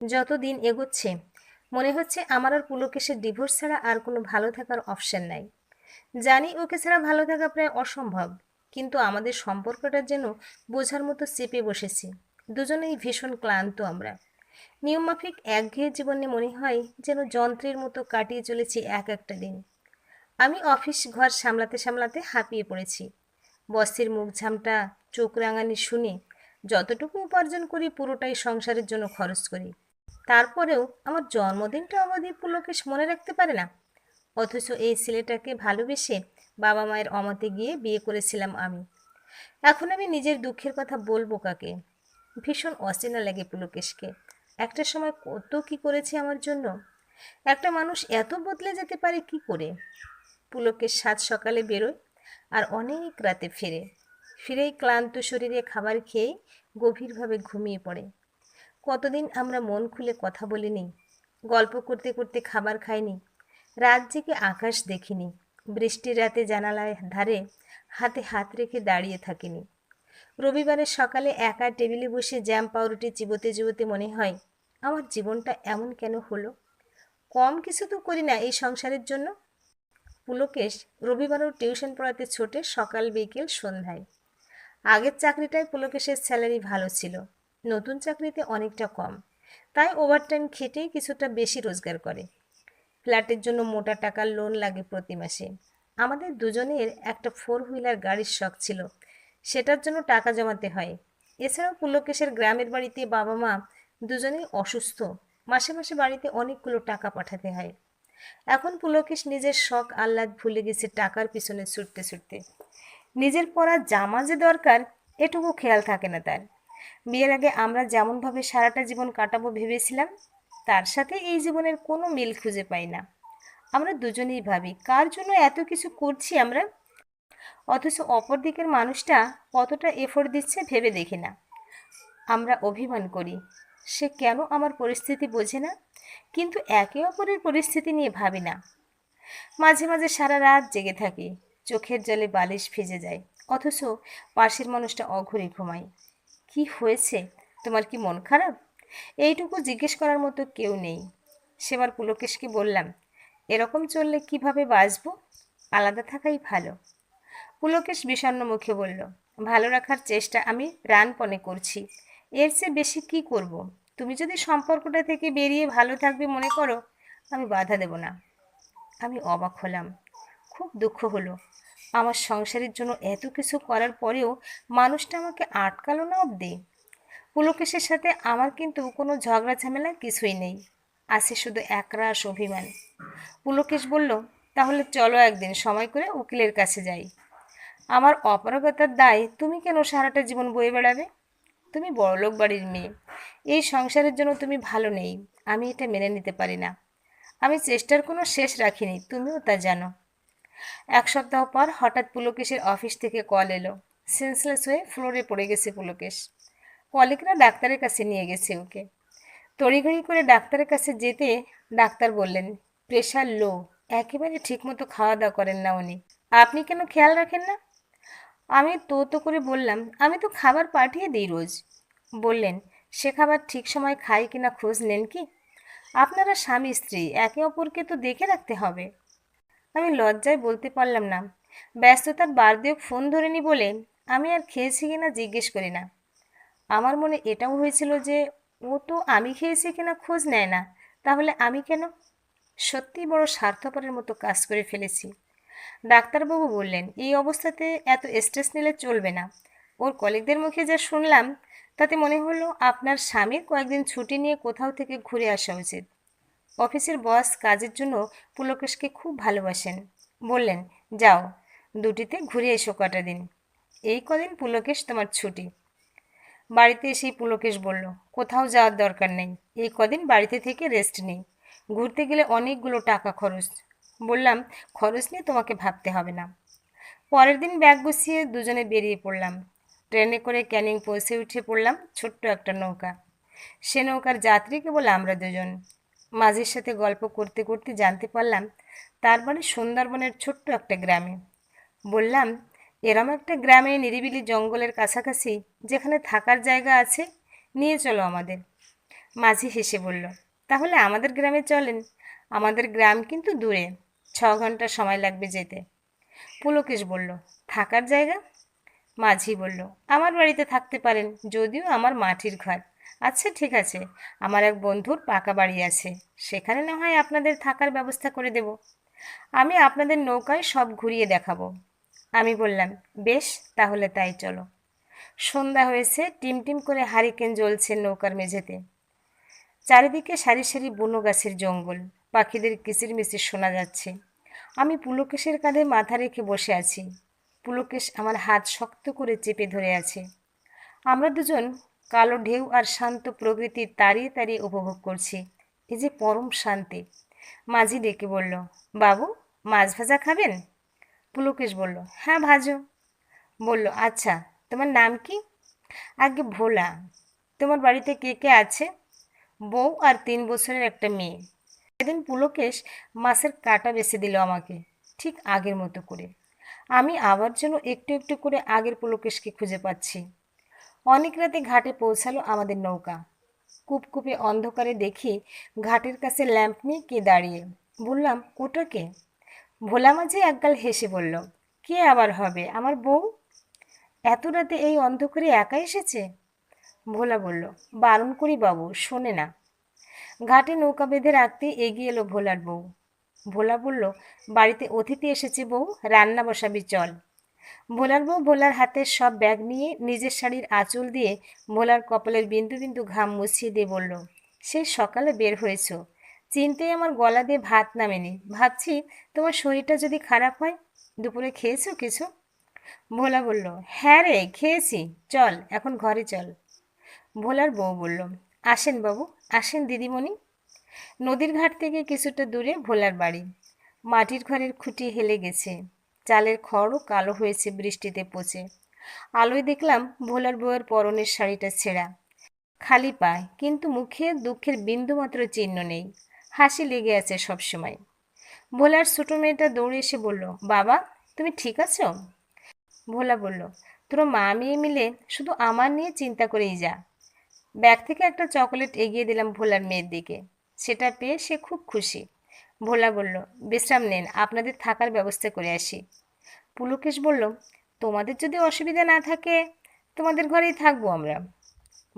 যত দিন এগোচ্ছে, মনে হচ্ছে আমার আর পুলকেশের ডিভোর্স ছাড়া আর কোনো ভালো থাকার অপশন নাই। জানি ওকে ছাড়া ভালো থাকা প্রায় অসম্ভব, কিন্তু আমাদের সম্পর্কটা যেন বোঝার মতো চেপে বসেছি। দুজনেই ভীষণ ক্লান্ত আমরা। নিয়মমাফিক একঘেয়ে জীবনে মনে হয় যেন যন্ত্রের মতো কাটিয়ে চলেছি এক একটা দিন। আমি অফিস ঘর সামলাতে সামলাতে হাঁপিয়ে পড়েছি। বসের মুখ ঝামটা চোখ রাঙানি শুনে যতটুকু উপার্জন করি পুরোটাই সংসারের জন্য খরচ করি। তারপরেও আমার জন্মদিনটা অবধি পুলকেশ মনে রাখতে পারে না। অথচ এই ছেলেটাকে ভালোবেসে বাবা মায়ের অমতে গিয়ে বিয়ে করেছিলাম আমি। এখন আমি নিজের দুঃখের কথা বলব কাকে? ভীষণ অচেনা লাগে পুলকেশকে। একটা সময় কত কি করেছে আমার জন্য? একটা মানুষ এত বদলে যেতে পারে কি করে? পুলকেশ সাত সকালে বেরোয় আর অনেক রাতে ফেরে। ফিরেই ক্লান্ত শরীরে খাবার খেয়ে গভীরভাবে ঘুমিয়ে পড়ে। কতদিন আমরা মন খুলে কথা বলিনি, গল্প করতে করতে খাবার খাইনি, রাত জেগে আকাশ দেখিনি, বৃষ্টির রাতে জানালায় ধারে হাতে হাত রেখে দাঁড়িয়ে থাকিনি। রবিবারের সকালে একা টেবিলে বসে জ্যাম পাউরুটি চিবোতে চিবোতে মনে হয়, আমার জীবনটা এমন কেন হলো? কম কিছু তো করি না এই সংসারের জন্য? পুলকেশ রবিবারও টিউশন পড়াতে ছোটে সকাল বিকেল সন্ধ্যায়। আগের চাকরিটায় পুলকেশের স্যালারি ভালো ছিল নতুন চাকরিতে অনেকটা কম। তাই ওভারটাইম খেটেই কিছুটা বেশি রোজগার করে। ফ্ল্যাটের জন্য মোটা টাকার লোন লাগে প্রতি মাসে। আমাদের দুজনের একটা ফোর হুইলার গাড়ির শখ ছিল। সেটার জন্য টাকা জমাতে হয়। এছাড়াও পুলকেশের গ্রামের বাড়িতে বাবা মা দুজনেই অসুস্থ। মাসে মাসে বাড়িতে অনেকগুলো টাকা পাঠাতে হয়। এখন পুলকেশ নিজের শখ আহ্লাদ ভুলে গেছে টাকার পিছনে ছুটতে ছুটতে। নিজের পরা জামা যে দরকার, এটুকু খেয়াল থাকে না তার। বিয়ের আগে আমরা যেমনভাবে সারাটা জীবন কাটাবো ভেবেছিলাম, তার সাথে এই জীবনের কোনো মিল খুঁজে পাই না। আমরা দুজনেই ভাবি, কার জন্য এত কিছু করছি আমরা? অথচ অপর দিকের মানুষটা কতটা এফোর্ট দিচ্ছে ভেবে দেখি না। আমরা অভিমান করি, সে কেন আমার পরিস্থিতি বোঝে না? কিন্তু একে অপরের পরিস্থিতি নিয়ে ভাবি না। মাঝে মাঝে সারা রাত জেগে থাকি, চোখের জলে বালিশ ভিজে যায়, অথচ পাশের মানুষটা অঘরে ঘুমায়। কি হয়েছে? তোমার কি মন খারাপ? এইটুকু জিজ্ঞেস করার মতো কেউ নেই। সেবার পুলকেশকে বললাম, এরকম চললে কীভাবে বাঁচবো? আলাদা থাকাই ভালো। পুলকেশ বিষণ্ণ মুখে বলল, ভালো রাখার চেষ্টা আমি প্রাণপণে করছি। এর চেয়ে বেশি কি করব। তুমি যদি সম্পর্কটা থেকে বেরিয়ে ভালো থাকবে মনে করো, আমি বাধা দেব না। আমি অবাক হলাম। খুব দুঃখ হলো। আমার সংসারের জন্য এত কিছু করার পরেও মানুষটা আমাকে আটকালো না অবধি। পুলকেশের সাথে আমার কিন্তু কোনো ঝগড়া ঝামেলা কিছুই নেই, আছে শুধু একরাশ অভিমান। পুলকেশ বলল, তাহলে চলো একদিন সময় করে উকিলের কাছে যাই। আমার অপারগতার দায় তুমি কেন সারাটা জীবন বয়ে বেড়াবে? তুমি বড়লোক বাড়ির মেয়ে। এই সংসারের জন্য তুমি ভালো নেই। আমি এটা মেনে নিতে পারি না। আমি চেষ্টার কোনো শেষ রাখিনি, তুমিও তা জানো। এক সপ্তাহ পর হঠাৎ পুলকেশের অফিস থেকে কল এলো। সেন্সলেস হয়ে ফ্লোরে পড়ে গেছে পুলকেশ। কলিকরা ডাক্তারের কাছে নিয়ে গেছে ওকে। তড়িঘড়ি করে ডাক্তারের কাছে যেতে ডাক্তার বললেন, প্রেশার লো, একেবারে ঠিকমতো খাওয়া দাওয়া করেন না উনি। আপনি কেন খেয়াল রাখেন না? আমি তো তো করে বললাম, আমি তো খাবার পাঠিয়ে দিই রোজ। বললেন, সে খাবার ঠিক সময় খাই কিনা খোঁজ নেন কি? আপনারা স্বামী স্ত্রী, একে অপরকে তো দেখে রাখতে হবে। আমি লজ্জায় বলতে পারলাম না। ব্যস্ততার বার দিয়ে ফোন ধরেনি বলে আমি আর খেয়েছি কিনা জিজ্ঞেস করি না। আমার মনে এটাও হয়েছিল যে, ও তো আমি খেয়েছি কিনা খোঁজ নেয় না, তাহলে আমি কেন? সত্যি বড় স্বার্থপরের মতো কাজ করে ফেলেছি। ডাক্তারবাবু বললেন, এই অবস্থাতে এত স্ট্রেস নিলে চলবে না। ওর কলিগদের মুখে যা শুনলাম, তাতে মনে হলো আপনার স্বামীর কয়েকদিন ছুটি নিয়ে কোথাও থেকে ঘুরে আসা উচিত। অফিসের বস কাজের জন্য পুলকেশকে খুব ভালোবাসেন। বললেন, যাও, দুটিতে ঘুরে এসো কটা দিন। এই কদিন পুলকেশ তোমার ছুটি। বাড়িতে এসেই পুলকেশ বলল, কোথাও যাওয়ার দরকার নেই। এই কদিন বাড়িতে থেকে রেস্ট নেই। ঘুরতে গেলে অনেকগুলো টাকা খরচ। বললাম, খরচ নিয়ে তোমাকে ভাবতে হবে না। পরের দিন ব্যাগ গুছিয়ে দুজনে বেরিয়ে পড়লাম। ট্রেনে করে ক্যানিং পৌঁছে উঠে পড়লাম ছোট্ট একটা নৌকা। সে নৌকার যাত্রী কেবল আমরা দুজন। মাঝির সাথে গল্প করতে করতে জানতে পারলাম তার বাড়ি সুন্দরবনের ছোট্ট একটা গ্রামে। বললাম, এরম একটা গ্রামে নিরিবিলি জঙ্গলের কাছাকাছি যেখানে থাকার জায়গা আছে, নিয়ে চলো আমাদের। মাঝি হেসে বলল, তাহলে আমাদের গ্রামে চলেন। আমাদের গ্রাম কিন্তু দূরে, ছ ঘণ্টা সময় লাগবে যেতে। পুলকেশ বলল, থাকার জায়গা? মাঝি বলল, আমার বাড়িতে থাকতে পারেন, যদিও আমার মাটির ঘর। আচ্ছা ঠিক আছে। আমার এক বন্ধুর পাকা বাড়ি আছে। সেখানে না হয় আপনাদের থাকার ব্যবস্থা করে দেব। আমি আপনাদের নৌকায় সব ঘুরিয়ে দেখাবো। আমি বললাম, বেশ, তাহলে তাই চলো। সন্ধ্যা হয়েছে টিমটিম করে হারিকেন জ্বলছে নৌকার মেঝেতে। চারিদিকে সারি সারি বুনো গাছের জঙ্গল, পাখিদের কিচিরমিচির শোনা যাচ্ছে। আমি পুলকেশের কাঁধে মাথা রেখে বসে আছি। পুলকেশ আমার হাত শক্ত করে চেপে ধরে আছে। আমরা দুজন কালো ঢেউ আর শান্ত প্রকৃতি তাড়িয়ে তাড়িয়ে উপভোগ করছি। এই যে পরম শান্তি। মাঝি ডেকে বলল, বাবু, মাছ ভাজা খাবেন? পুলকেশ বলল হ্যাঁ ভাজো। বলল আচ্ছা তোমার নাম কি? আগে ভোলা। তোমার বাড়িতে কে কে আছে? বউ আর তিন বছরের একটা মেয়ে। সেদিন পুলকেশ মাছের কাটা বেছে দিল আমাকে, ঠিক আগের মতো করে। আমি আবার যেন একটু একটু করে আগের পুলকেশকে খুঁজে পাচ্ছি। অনেক রাতে ঘাটে পৌঁছালো আমাদের নৌকা। কূপকূপে অন্ধকারে দেখি ঘাটের কাছে ল্যাম্প নিয়ে কে দাঁড়িয়ে। বললাম, ওটা কে? ভোলা মাঝে একগাল হেসে বলল, কে আবার হবে? আমার বউ? এত রাতে এই অন্ধকারে একা এসেছে? ভোলা বলল, বারণ করি বাবু, শোনে না। ঘাটে নৌকা বেঁধে রাখতে এগিয়ে এলো ভোলার বউ। ভোলা বলল, বাড়িতে অতিথি এসেছে বউ, রান্না বসাবি, চল। ভোলার বউ ভোলার হাতে সব ব্যাগ নিয়ে নিজের শাড়ির আঁচল দিয়ে ভোলার কপালের বিন্দু বিন্দু ঘাম মুছিয়ে দিয়ে বলল, সে সকালে বের হয়েছ। চিনতেই আমার গলা দিয়ে ভাত নামেনি। ভাবছি তোমার শরীরটা যদি খারাপ হয়, দুপুরে খেয়েছো কিছু? ভোলা বলল হ্যাঁ রে, খেয়েছি। চল, এখন ঘরে চল। ভোলার বউ বলল, আসেন বাবু, আসেন দিদিমণি। নদীর ঘাট থেকে কিছুটা দূরে ভোলার বাড়ি। মাটির ঘরের খুঁটি হেলে গেছে। চালের খড়ও কালো হয়েছে বৃষ্টিতে পচে। আলোয় দেখলাম ভোলার বউয়ের পরনের শাড়িটা ছেঁড়া, খালি পায়। কিন্তু মুখে দুঃখের বিন্দুমাত্র চিহ্ন নেই। হাসি লেগে আছে সবসময়। ভোলার ছোটো মেয়েটা দৌড়ে এসে বলল, বাবা, তুমি ঠিক আছো? ভোলা বলল, তোর মা মেয়ে মিলে শুধু আমার নিয়ে চিন্তা করেই যা। ব্যাগ থেকে একটা চকোলেট এগিয়ে দিলাম ভোলার মেয়ের দিকে। সেটা পেয়ে সে খুব খুশি। ভোলা বলল, বিশ্রাম নেন, আপনাদের থাকার ব্যবস্থা করে আসি। পুলকেশ বলল, তোমাদের যদি অসুবিধা না থাকে, তোমাদের ঘরেই থাকব আমরা।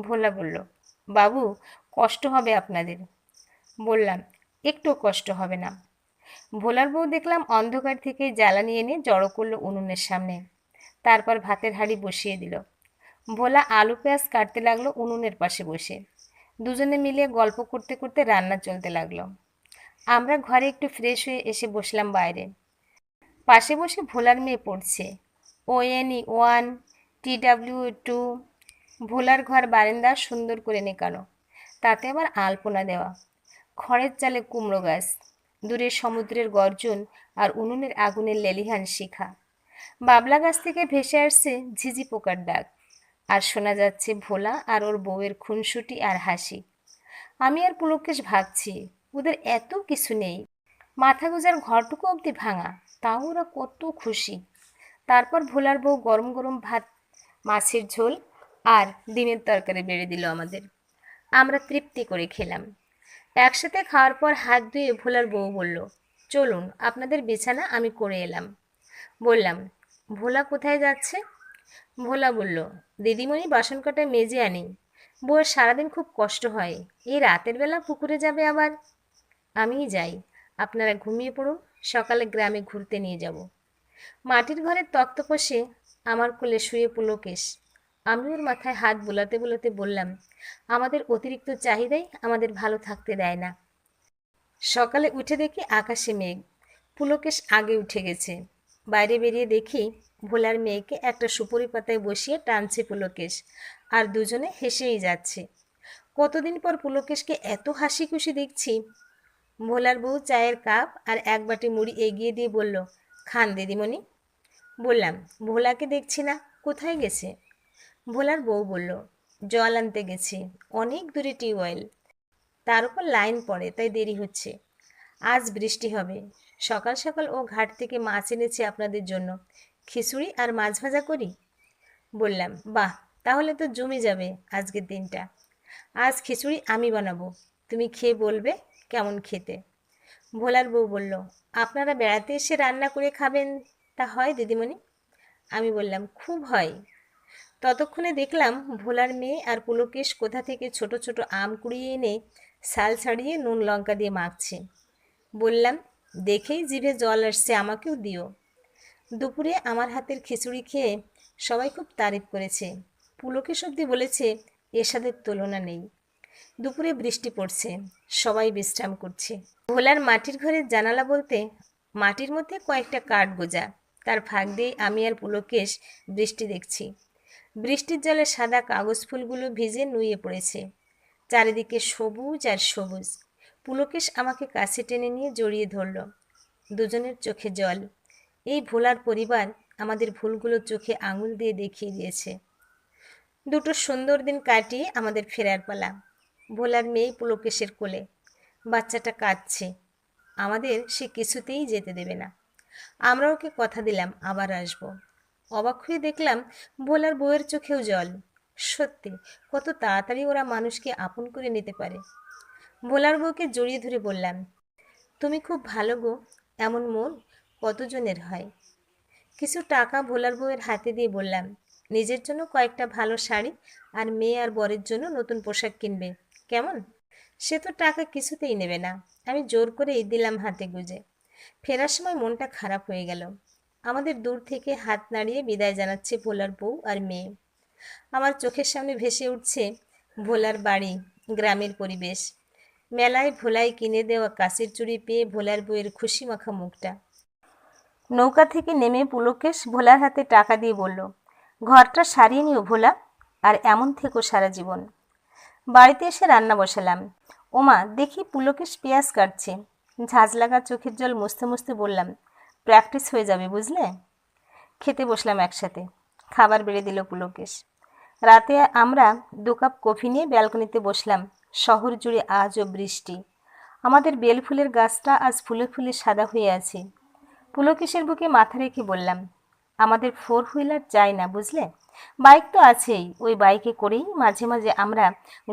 ভোলা বলল, বাবু, কষ্ট হবে আপনাদের। বললাম, একটু কষ্ট হবে না। ভোলার বউ দেখলাম অন্ধকার থেকে জ্বালানি এনে জড়ো করল উনুনের সামনে। তারপর ভাতের হাঁড়ি বসিয়ে দিল। ভোলা আলু, পেঁয়াজ কাটতে লাগল উনুনের পাশে বসে। দুজনে মিলে গল্প করতে করতে রান্না চলতে লাগল। আমরা ঘরে একটু ফ্রেশ হয়ে এসে বসলাম বাইরে। পাশে বসে ভোলার মেয়ে পড়ছে। O N E one T W two ভোলার ঘর বারান্দা সুন্দর করে নেকানো। তাতে আবার আলপনা দেওয়া। খড়ের চালে কুমড়ো গাছ, দূরে সমুদ্রের গর্জন আর উনুনের আগুনের লেলিহান শিখা। বাবলা গাছ থেকে ভেসে আসছে ঝিঝি পোকার ডাক। আর শোনা যাচ্ছে ভোলা আর ওর বউয়ের খুনসুটি আর হাসি। আমি আর পুলকেশ ভাবছি ওদের এত কিছু নেই। মাথা গোজার ঘরটুকু অবধি ভাঙা, তাও ওরা কত খুশি। তারপর ভোলার বউ গরম গরম ভাত, মাছের ঝোল আর ডিমের তরকারি বেড়ে দিল আমাদের। আমরা তৃপ্তি করে খেলাম। একসাথে খাওয়ার পর হাত ধুয়ে ভোলার বউ বলল, চলুন, আপনাদের বিছানা আমি করে এলাম। বললাম, ভোলা কোথায় যাচ্ছে? ভোলা বলল, দিদিমণি বাসন কাটায় মেজে আনি। বউয়ের সারাদিন খুব কষ্ট হয়। এই রাতের বেলা পুকুরে যাবে আবার? আমিই যাই। আপনারা ঘুমিয়ে পড়ুন, সকালে গ্রামে ঘুরতে নিয়ে যাব। মাটির ঘরের তক্তপোষে আমার কোলে শুয়ে পুলকেশ আমি ওর মাথায় হাত বোলাতে বোলাতে বললাম, আমাদের অতিরিক্ত চাহিদাই আমাদের ভালো থাকতে দেয় না। সকালে উঠে দেখি আকাশে মেঘ। পুলকেশ আগে উঠে গেছে। বাইরে বেরিয়ে দেখি ভোলার মেয়েকে একটা সুপুরি পাতায় বসিয়ে টানছে পুলকেশ আর দুজনে হেসেই যাচ্ছে। কতদিন পর পুলকেশকে এত হাসি খুশি দেখছি ভোলার বউ চায়ের কাপ আর এক বাটি মুড়ি এগিয়ে দিয়ে বলল, খান দিদিমণি। বললাম, ভোলাকে দেখছি না, কোথায় গেছে? ভোলার বউ বলল, জল আনতে গেছি, অনেক দূরে টিউবওয়েল। তার উপর লাইন পড়ে, তাই দেরি হচ্ছে। আজ বৃষ্টি হবে। সকাল সকাল ও ঘাট থেকে মাছ এনেছে আপনাদের জন্য। খিচুড়ি আর মাছ ভাজা করি? বললাম, বাহ, তাহলে তো জমে যাবে আজকের দিনটা। আজ খিচুড়ি আমি বানাবো। তুমি খেয়ে বলবে কেমন খেতে? ভোলার বউ বলল, আপনারা বেড়াতে এসে রান্না করে খাবেন তা হয় দিদিমণি? আমি বললাম, খুব হয়। ততক্ষণে দেখলাম ভোলার মেয়ে আর পুলকেশ কোথা থেকে ছোট ছোট আম কুড়িয়ে এনে শাল ছাড়িয়ে নুন লঙ্কা দিয়ে মাখছে। বললাম, দেখেই জিভে জল আসছে, আমাকেও দিও। দুপুরে আমার হাতের খিচুড়ি খেয়ে সবাই খুব তারিফ করেছে। পুলকেশ অব্দি বলেছে, এর সাথে তুলনা নেই। দুপুরে বৃষ্টি পড়ছে, সবাই বিশ্রাম করছে। ভোলার মাটির ঘরের জানালা বলতে মাটির মধ্যে কয়েকটা কাঠ গোজা, তার ফাঁক দিয়ে আমি আর পুলকেশ বৃষ্টি দেখছি। বৃষ্টির জলে সাদা কাগজ ফুলগুলো ভিজে নুয়ে পড়েছে। চারিদিকে সবুজ আর সবুজ। পুলকেশ আমাকে কাছে টেনে নিয়ে জড়িয়ে ধরল। দুজনের চোখে জল। এই ভোলার পরিবার আমাদের ভুলগুলো চোখে আঙুল দিয়ে দেখিয়ে দিয়েছে। দুটো সুন্দর দিন কাটিয়ে আমাদের ফেরার পালা। ভোলার মেয়ে পুলকেশের কোলে। বাচ্চাটা কাঁদছে। আমাদের সে কিছুতেই যেতে দেবে না। আমরা ওকে কথা দিলাম, আবার আসব। অবাক হয়ে দেখলাম ভোলার বউয়ের চোখেও জল। সত্যি, কত তাড়াতাড়ি ওরা মানুষকে আপন করে নিতে পারে। ভোলার বউকে জড়িয়ে ধরে বললাম, তুমি খুব ভালো গো, এমন মন কতজনের হয়? কিছু টাকা ভোলার বউয়ের হাতে দিয়ে বললাম, নিজের জন্য কয়েকটা ভালো শাড়ি আর মেয়ে আর বরের জন্য নতুন পোশাক কিনবে। কেমন? সে তো টাকা কিছুতেই নেবে না। আমি জোর করেই দিলাম হাতে গুজে। ফেরার সময় মনটা খারাপ হয়ে গেল। আমাদের দূর থেকে হাত নাড়িয়ে বিদায় জানাচ্ছে ভোলার বউ আর মেয়ে। আমার চোখের সামনে ভেসে উঠছে ভোলার বাড়ি, গ্রামের পরিবেশ। মেলায় ভোলায় কিনে দেওয়া কাশির চুড়ি পেয়ে ভোলার বউয়ের খুশি মাখা মুখটা। নৌকা থেকে নেমে পুলকেশ ভোলার হাতে টাকা দিয়ে বলল, ঘরটা সারিয়ে নিও ভোলা, আর এমন থেকো সারা জীবন। বাড়িতে এসে রান্না বসালাম। ওমা, দেখি পুলকেশ পেঁয়াজ কাটছে। ঝাঁজ লাগা চোখের জল মুছতে মুছতে বললাম, প্র্যাকটিস হয়ে যাবে বুঝলে? খেতে বসলাম একসাথে। খাবার বেড়ে দিল পুলকেশ। রাতে আমরা দু কাপ কফি নিয়ে ব্যালকনিতে বসলাম। শহর জুড়ে আজও বৃষ্টি। আমাদের বেলফুলের গাছটা আজ ফুলে ফুলে সাদা হয়ে আছে। পুলকেশের বুকে মাথা রেখে বললাম, আমাদের ফোর হুইলার চাই না বুঝলে? বাইক তো আছেই ওই বাইকে করেই মাঝে মাঝে আমরা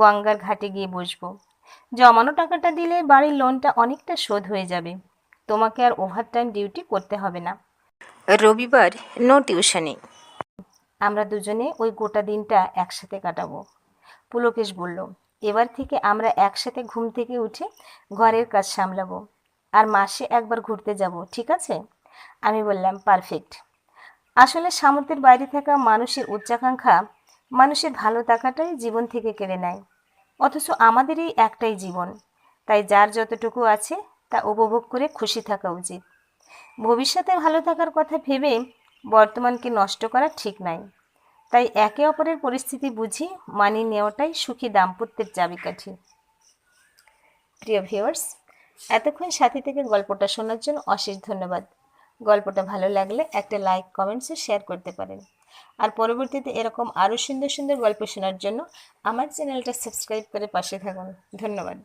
গঙ্গার ঘাটে গিয়ে বসবো। জমানো টাকাটা দিলে বাড়ির লোনটা অনেকটা শোধ হয়ে যাবে। তোমাকে আর ওভারটাইম ডিউটি করতে হবে না। রবিবার নো টিউশনে আমরা দুজনে ওই গোটা দিনটা একসাথে কাটাবো। পুলকেশ বলল এবার থেকে আমরা একসাথে ঘুম থেকে উঠে ঘরের কাজ সামলাবো। আর মাসে একবার ঘুরতে যাব ঠিক আছে? আমি বললাম পারফেক্ট। আসলে সামর্থ্যের বাইরে থাকা মানুষের উচ্চাকাঙ্ক্ষা মানুষের ভালো থাকাটাই জীবন থেকে কেড়ে নেয়। অথচ আমাদেরই একটাই জীবন। তাই যার যতটুকু আছে, তা উপভোগ করে খুশি থাকা উচিত। ভবিষ্যতে ভালো থাকার কথা ভেবে বর্তমানকে নষ্ট করা ঠিক নাই। তাই একে অপরের পরিস্থিতি বুঝি মানিয়ে নেওয়াটাই সুখী দাম্পত্যের চাবিকাঠি। প্রিয় ভিউয়ার্স এতক্ষণ সাথী থেকে গল্পটা শোনার জন্য অশেষ ধন্যবাদ। গল্পটা ভালো লাগলে একটা লাইক কমেন্টসে শেয়ার করতে পারেন। আর পরবর্তীতে এরকম আরও সুন্দর সুন্দর গল্প শোনার জন্য আমার চ্যানেলটা সাবস্ক্রাইব করে পাশে থাকুন। ধন্যবাদ।